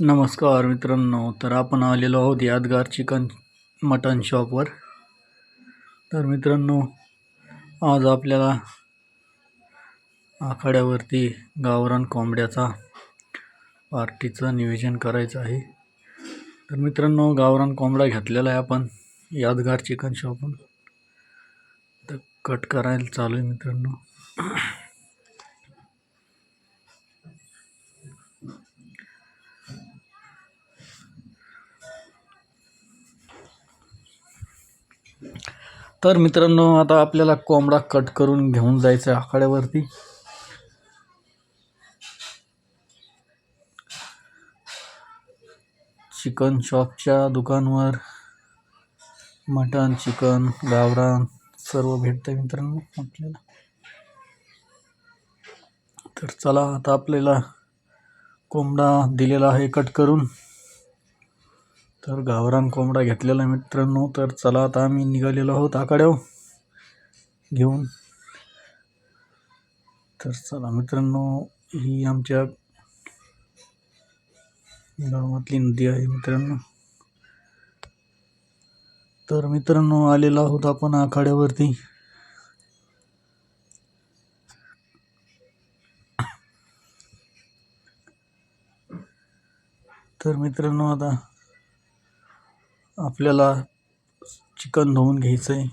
नमस्कार मित्रांनो तर आपण आलेलो आहोत यादगार चिकन मटन शॉपवर. तर मित्रांनो आज आपल्याला आखाड्यावरती गावरान कोंबड्याचा पार्टीचं नियोजन करायचं आहे. तर मित्रांनो गावरान कोंबडा घेतलेला आहे आपण यादगार चिकन शॉपवर तर कट करायला चालू आहे मित्रांनो. तर मित्रांनो आता आपल्याला कोंबडा कट करून घेऊन जायचं आहे आखाड्यावरती चिकन शॉपच्या दुकानवर मटन चिकन गावरान सर्व भेटतं मित्रांनो आपल्याला तर चला आता आपल्याला कोंबडा दिलेला आहे कट करून. तर गावरान कोंबडा घेतलेला आहे मित्रांनो. तर चला आता आम्ही निघालेलो आहोत आखाड्यावर. घेऊन. तर चला मित्रांनो ही आमच्या गावातली नदी आहे मित्रांनो. तर मित्रांनो आलेलो आहोत आपण आखाड्यावरती. तर मित्रांनो आता आपल्याला चिकन धुवून घ्यायचं आहे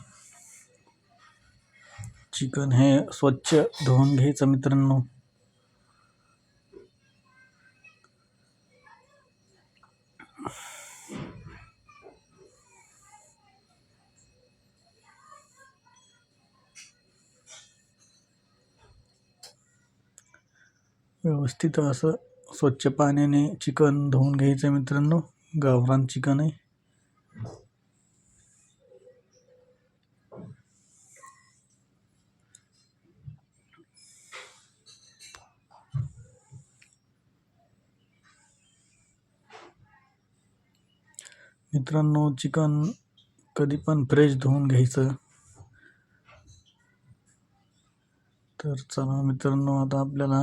चिकन हे स्वच्छ धुवून घ्यायचं मित्रांनो. व्यवस्थित असं स्वच्छ पाण्याने चिकन धुवून घ्यायचं मित्रांनो. गावरान चिकन आहे मित्रांनो चिकन कधी पण फ्रेश धुवून घ्यायचं. तर चला मित्रांनो आता आपल्याला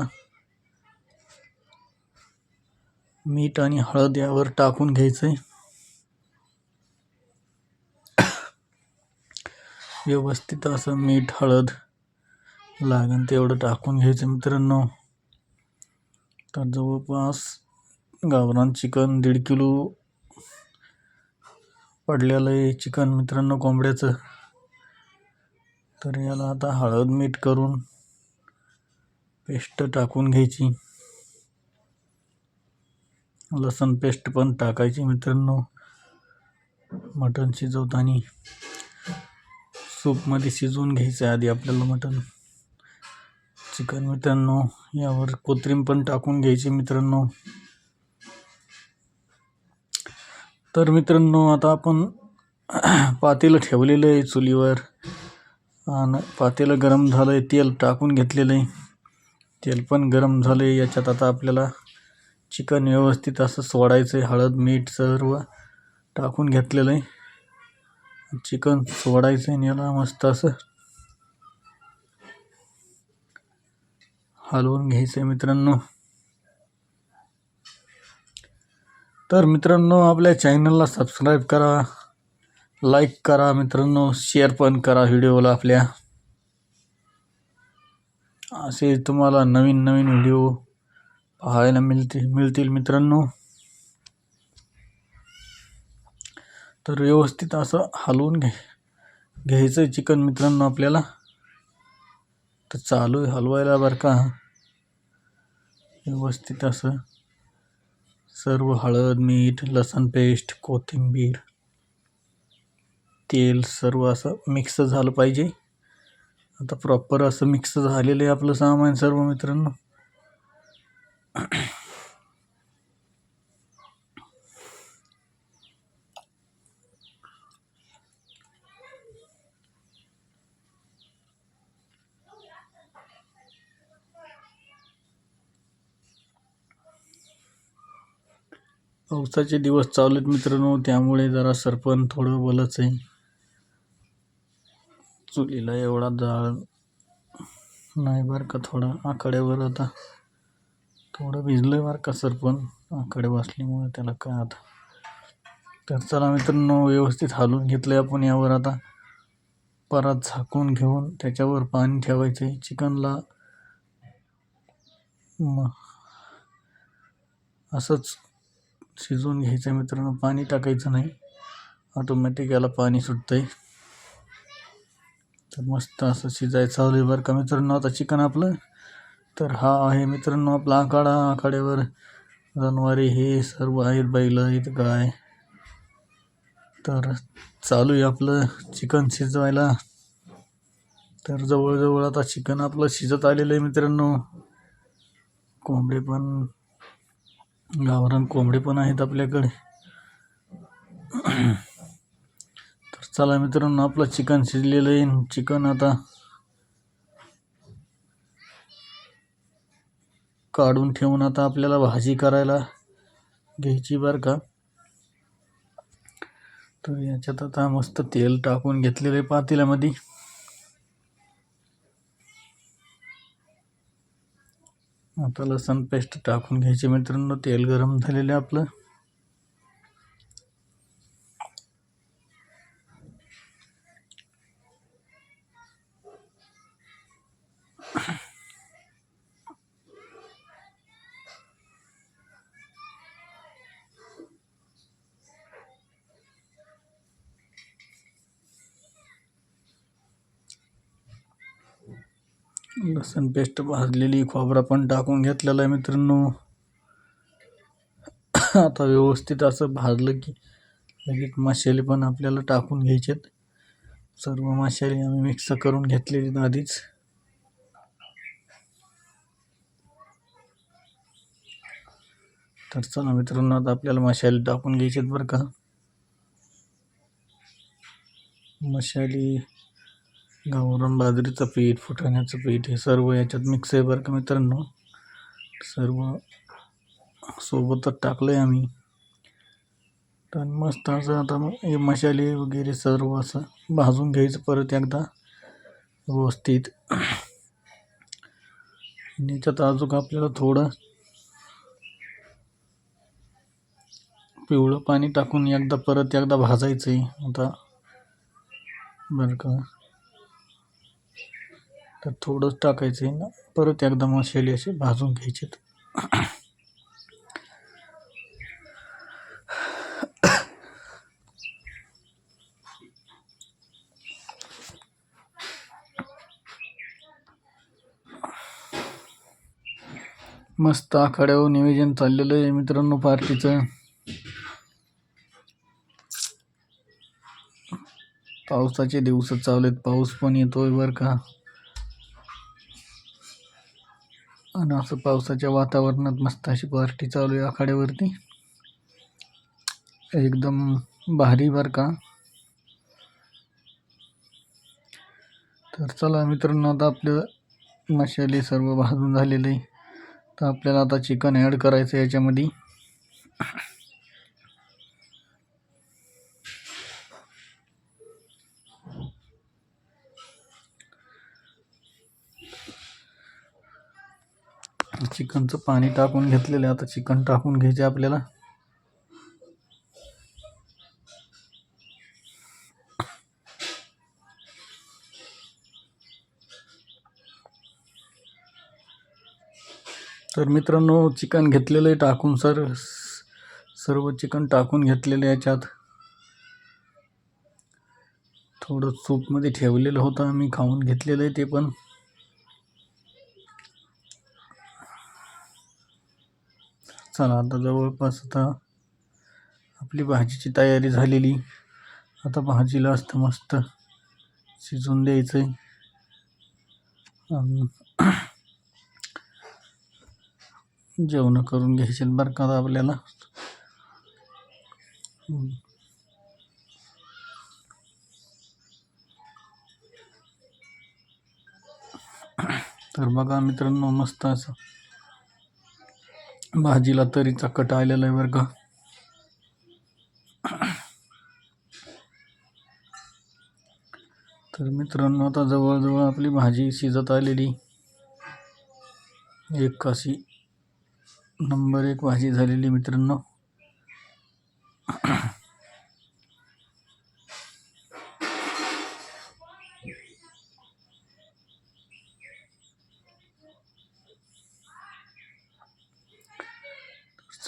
मीठ आणि हळद यावर टाकून घ्यायचं आहे व्यवस्थित असं मीठ हळद लागेल तेवढं टाकून घ्यायचं मित्रांनो. तर जवळपास गावरान चिकन दीड किलो पडलेलं आहे चिकन मित्रांनो कोंबड्याचं. तर याला आता हळद मीठ करून पेस्ट टाकून घ्यायची. लसण पेस्ट पण टाकायची मित्रांनो. मटण शिजवताना सूपमध्ये शिजवून घ्यायचं आहे आधी आपल्याला मटण चिकन मित्रांनो यावर कोथिंबीर पण टाकून घ्यायची मित्रांनो. तर मित्रांनो आता आपण पातेलं ठेवलेलं आहे चुलीवर. आणि पातेलं गरम झालं आहे तेल टाकून घेतलेलं आहे. तेल पण गरम झालं आहे याच्यात आता आपल्याला चिकन व्यवस्थित असं सोडायचं आहे हळद मीठ सर्व टाकून घेतलेलं आहे. चिकन सोडायचं आहे याला मस्त असं हलवून घ्यायचं आहे मित्रांनो. तर मित्रांनो आपल्या चॅनलला सबस्क्राईब करा लाईक करा मित्रांनो शेअर पण करा व्हिडिओला आपल्या. असे तुम्हाला नवीन नवीन व्हिडिओ पाहायला मिळतील मिळतील मित्रांनो. तर व्यवस्थित असं हलवून घे घ्यायचं आहे चिकन मित्रांनो आपल्याला. तर चालू आहे हलवायला बरं का. व्यवस्थित असं सर्व हळद मीठ लसण पेस्ट कोथिंबीर तेल सर्व असं मिक्स झालं पाहिजे. आता प्रॉपर असं मिक्स झालेलं आहे आपलं सामान सर्व मित्रांनो. पावसाचे दिवस चालू आहेत मित्रांनो त्यामुळे जरा सरपण थोडं बोलच आहे. चुलीला एवढा जाळ नाही बरं का थोडा आखाड्यावर आता. थोडं भिजलं आहे बरं का सरपण आकडे बसल्यामुळे त्याला काय आता. तर चला मित्रांनो व्यवस्थित हालून घेतलं आपण यावर आता. परत झाकून घेऊन त्याच्यावर पाणी ठेवायचं. आहे चिकनला असंच शिजवून घ्यायचं मित्रांनो. पाणी टाकायचं नाही. ऑटोमॅटिक याला पाणी सुटतं आहे तर मस्त असं शिजायचं चालू आहे बरं का मित्रांनो. आता चिकन आपलं. तर हा आहे मित्रांनो आपला आखाडा. आखाड्यावर जनावरे हे सर्व आहेत बैल आहेत गाय. तर चालू आहे आपलं चिकन शिजवायला. तर जवळजवळ आता चिकन आपलं शिजत आलेलं आहे मित्रांनो. कोंबडे पण गावरान कोंबडे पण आहेत आपल्याकडे. तर चला मित्रांनो आपलं चिकन शिजलेलं आहे चिकन आता काढून ठेवून आता आपल्याला भाजी करायला घ्यायची बरं का. तर याच्यात आता मस्त तेल टाकून घेतलेलं आहे पातेल्यामध्ये. आता लसण पेस्ट टाकून घ्यायचे मित्रांनो तेल गरम झालेलं आहे आपलं. लसन पेस्ट भाजलेली खोबरा पण टाकून घेतलेला आहे मित्रांनो. आता व्यवस्थित असं भाजलं की लगेच मसाले पण आपल्याला टाकून घ्यायचेत सर्व मसाले आम्ही मिक्स करून घेतलेले आधीच. तर चला मित्रांनो आता आपल्याला मसाले टाकून घ्यायचेत बरं का. मसाले गावरान बाजरीचं पीठ फुटाण्याचं पीठ हे सर्व याच्यात मिक्स आहे बरं का मित्रांनो. सर्व सोबतच टाकलं आहे आम्ही. आणि मस्त असं आता मग हे मसाले वगैरे सर्व असं भाजून घ्यायचं परत एकदा व्यवस्थित. याच्यात अजून आपल्याला थोडं पिवळं पाणी टाकून एकदा परत एकदा भाजायचं आहे आता बरं का. तर थोडंच टाकायचं आहे ना. परत एकदा मसाले असे भाजून घ्यायचे मस्त आखाड्यावर नियोजन चाललेलं आहे मित्रांनो पार्टीचं. पावसाचे दिवस चालू आहेत पाऊस पण येतोय बरं का. आणि असं पावसाच्या वातावरणात मस्त अशी पार्टी चालू आहे आखाड्यावरती. एकदम भारी बरं का. तर चला मित्रांनो आता आपलं मसाले सर्व भाजून झालेले आहे. तर आपल्याला आता चिकन ॲड करायचं आहे याच्यामध्ये. चिकनचं पाणी टाकून घेतलेलं आहे. आता चिकन टाकून घ्यायचे आपल्याला. तर मित्रांनो चिकन घेतलेलं आहे टाकून. सर सर्व चिकन टाकून घेतलेलं आहे याच्यात. थोडं सूपमध्ये ठेवलेलं होतं. आम्ही खाऊन घेतलेलं आहे ते पण. चला आता जवळपास आता आपली भाजीची तयारी झालेली. आता भाजीला असतं मस्त शिजवून द्यायचं आहे जेवणं करून घ्यायचे बरं का आपल्याला. तर बघा मित्रांनो मस्त असं भाजीला तरीचा कट आलेला आहे बरं का. तर मित्रांनो आता जवळजवळ आपली भाजी शिजत आलेली. एक अशी नंबर एक भाजी झालेली मित्रांनो.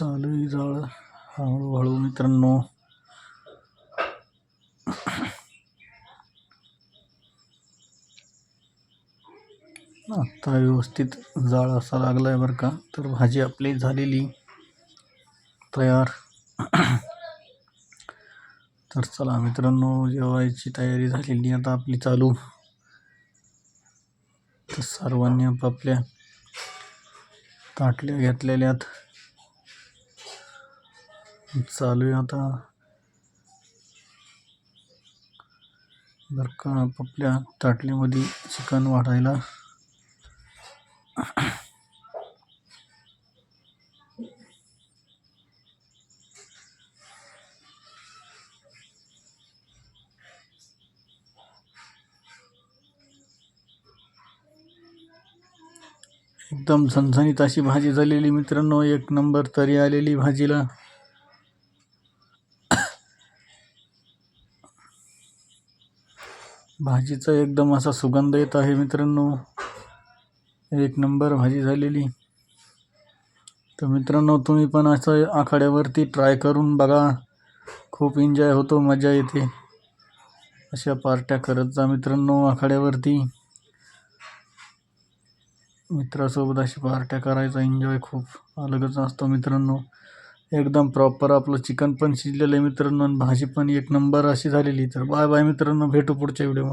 चालू आहे जाळ. हळूहळू मित्रांनो. आता व्यवस्थित जाळ असा लागला आहे बरं का. तर भाजी आपली झालेली तयार. तर चला मित्रांनो जेवायची तयारी झालेली आता आपली चालू. तर सर्वांनी आपापल्या ताटल्या घेतलेल्यात चालू आहे आता. बरं का आपापल्या ताटलीमध्ये चिकन वाढायला. एकदम झणझणीत अशी भाजी झालेली मित्रांनो. एक नंबर तरी आलेली भाजीला. भाजीचा एकदम असा सुगंध येत आहे मित्रांनो. एक नंबर भाजी झालेली. तर मित्रांनो तुम्ही पण असं आखाड्यावरती ट्राय करून बघा. खूप एन्जॉय होतो मजा येते. अशा पार्ट्या करत जा मित्रांनो आखाड्यावरती. मित्रासोबत अशी पार्ट्या करायचा एन्जॉय खूप अलगच असतो मित्रांनो. एकदम प्रॉपर आपलं चिकन पण शिजलेलं आहे मित्रांनो आणि भाजी पण एक नंबर अशी झालेली. तर बाय बाय मित्रांनो भेटू पुढच्या व्हिडिओमध्ये